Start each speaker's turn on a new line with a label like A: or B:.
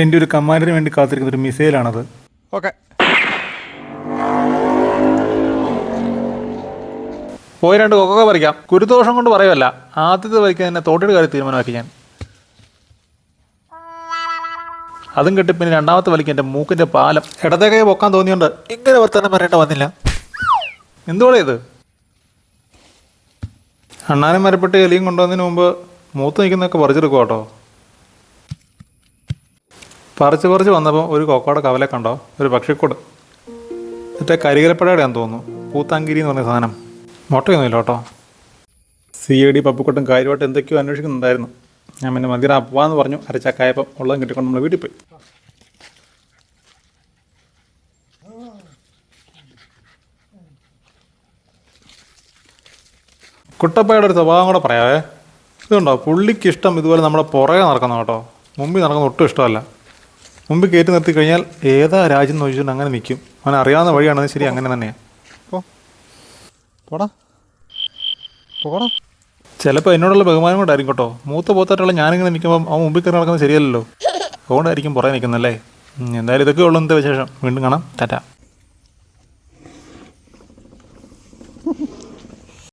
A: എന്റെ ഒരു കമാൻഡറിന് വേണ്ടി കാത്തിരിക്കുന്ന ഒരു മിസൈലാണത്.
B: ഓക്കെ. പോയി രണ്ട് കൊക്കൊക്കെ പറിക്കാം. കുരുദോഷം കൊണ്ട് പറയുമല്ല ആദ്യത്തെ പറിക്കാൻ തന്നെ തോട്ടിയുടെ കാര്യം തീരുമാനമാക്കി ഞാൻ. അതും കെട്ടി പിന്നെ രണ്ടാമത്തെ വലിക്ക് എന്റെ മൂക്കിന്റെ പാലം. ഇടത്തേക്കായി പൊക്കാൻ തോന്നിയുണ്ട് ഇങ്ങനെ വർത്തമാനം പറയേണ്ട വന്നില്ല. എന്തുപോലെ ഇത്? അണ്ണാനും മരപ്പെട്ട് എലിയും കൊണ്ടുവന്നതിന് മുമ്പ് മൂത്ത് നിൽക്കുന്നതൊക്കെ പറിച്ചെടുക്കും കേട്ടോ. പറിച്ച് പറിച്ച് വന്നപ്പോൾ ഒരു കൊക്കോടെ കവല കണ്ടോ ഒരു പക്ഷിക്കൂട് മറ്റേ കരികലപ്പടയുടെയാന്ന് തോന്നുന്നു. പൂത്താങ്കിരി എന്ന് പറഞ്ഞ സാധനം. മുട്ടയൊന്നുമില്ല കേട്ടോ. സി എ ഡി പപ്പുക്കൂട്ടും കാര്യമായിട്ട് എന്തൊക്കെയോ അന്വേഷിക്കുന്നുണ്ടായിരുന്നു. ഞാൻ പിന്നെ മതിര അപ്പാന്ന് പറഞ്ഞു. അരച്ചക്കായപ്പം ഉള്ളതും കിട്ടിക്കൊണ്ട് നമ്മൾ വീട്ടിൽ പോയി. കുട്ടപ്പയുടെ ഒരു സ്വഭാവം കൂടെ പറയാവേ. ഇതുണ്ടോ? പുള്ളിക്ക് ഇഷ്ടം ഇതുപോലെ നമ്മളെ പുറകെ നടക്കുന്ന കേട്ടോ. മുമ്പിൽ നടക്കുന്ന ഒട്ടും ഇഷ്ടമല്ല. മുമ്പിൽ കയറ്റി നിർത്തി കഴിഞ്ഞാൽ ഏതാ രാജ്യം എന്ന് അങ്ങനെ നിൽക്കും. അവൻ അറിയാവുന്ന വഴിയാണെന്ന് ശരി അങ്ങനെ തന്നെയാണ് ചിലപ്പോൾ എന്നോടുള്ള ബഹുമാനം കൊണ്ടായിരിക്കും കേട്ടോ. മൂത്ത പോത്തായിട്ടുള്ള ഞാനിങ്ങനെ നിൽക്കുമ്പോൾ അവൻ മുമ്പിൽ കയറി നടക്കുന്നത് ശരിയല്ലല്ലോ. അതുകൊണ്ടായിരിക്കും പുറകെ നിൽക്കുന്നല്ലേ? എന്തായാലും ഇതൊക്കെ ഉള്ളൂ എന്താ വിശേഷം. വീണ്ടും കാണാം. ടാറ്റ.